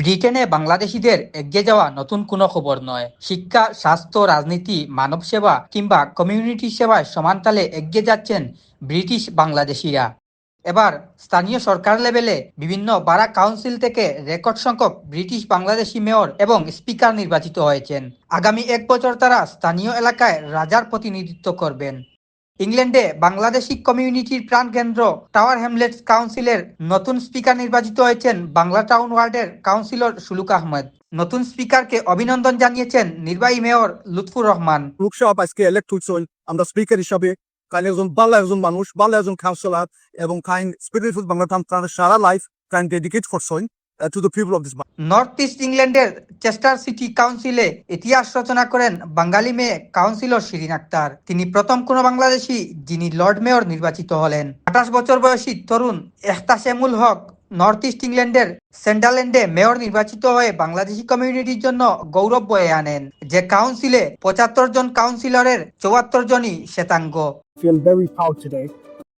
ব্রিটেনে বাংলাদেশিদের এগিয়ে যাওয়া নতুন কোনো খবর নয়। শিক্ষা, স্বাস্থ্য, রাজনীতি, মানব সেবা কিংবা কমিউনিটি সেবায় সমানতালে এগিয়ে যাচ্ছেন ব্রিটিশ বাংলাদেশিরা। এবার স্থানীয় সরকার লেভেলে বিভিন্ন বারা কাউন্সিল থেকে রেকর্ড সংখ্যক ব্রিটিশ বাংলাদেশি মেয়র এবং স্পিকার নির্বাচিত হয়েছেন। আগামী এক বছর তারা স্থানীয় এলাকায় রাজার প্রতিনিধিত্ব করবেন। ইংল্যান্ডে বাংলাদেশি কমিউনিটির প্রাণকেন্দ্র টাওয়ার হ্যামলেটস কাউন্সিলের নতুন স্পিকার নির্বাচিত হয়েছেন বাংলা টাউন ওয়ার্ডের কাউন্সিলর সুলুক আহমেদ। নতুন স্পিকারকে অভিনন্দন জানিয়েছেন নির্বাহী মেয়র লুৎফুর রহমান। আজকে ইলেক্ট হয়েছেন আমরা স্পিকার হিসাবে একজন ভালো একজন মানুষ ভালো একজন কাউন্সিলর এবং কাইন বাংলা তার সারা লাইফ কাইন ডেডিকেট করছেন। To the people of this North East ইংল্যান্ডের চেস্টার সিটি কাউন্সিলে ইতিহাস রচনা করেন বাঙালি মেয়ে কাউন্সিলর শিরিন আক্তার। তিনি প্রথম কোন বাংলাদেশি যিনি লর্ড মেয়র নির্বাচিত হলেন। আঠাশ বছর বয়সী তরুণ এহতাসেমুল হক নর্থ ইস্ট ইংল্যান্ডের সেন্ডারল্যান্ডে মেয়র নির্বাচিত হয়ে বাংলাদেশি কমিউনিটির জন্য গৌরব বয়ে আনেন যে কাউন্সিলে পঁচাত্তর জন কাউন্সিলরের চুয়াত্তর জনই শ্বেতাঙ্গ।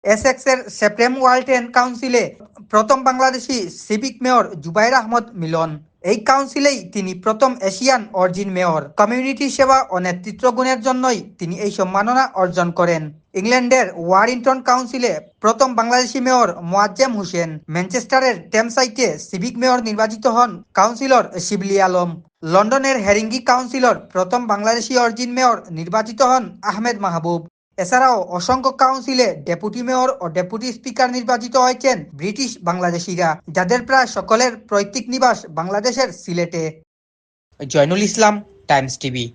Today. সেপ্রেম ওয়ালটেন কাউন্সিলে প্রথম বাংলাদেশি সিভিক মেয়র জুবাইর আহমদ মিলন। এই কাউন্সিলেই তিনি প্রথম এশিয়ান অর্জিন মেয়র কমিউনিটি সেবা ও নেতৃত্ব গুণের জন্যই তিনি এই সম্মাননা অর্জন করেন। ইংল্যান্ডের ওয়ারিংটন কাউন্সিলে প্রথম বাংলাদেশি মেয়র মোয়াজ্জেম হোসেন। ম্যানচেস্টারের টেমসাইটে সিভিক মেয়র নির্বাচিত হন কাউন্সিলর শিবলি আলম। লন্ডনের হেরিঙ্গি কাউন্সিলর প্রথম বাংলাদেশি অর্জিন মেয়র নির্বাচিত হন আহমেদ মাহবুব। এছাড়াও অসংখ্য কাউন্সিলে ডেপুটি মেয়র ও ডেপুটি স্পিকার নির্বাচিত হয়েছেন ব্রিটিশ বাংলাদেশিরা, যাদের প্রায় সকলের পৈতৃক নিবাস বাংলাদেশের সিলেটে। Joynul Islam, Times TV.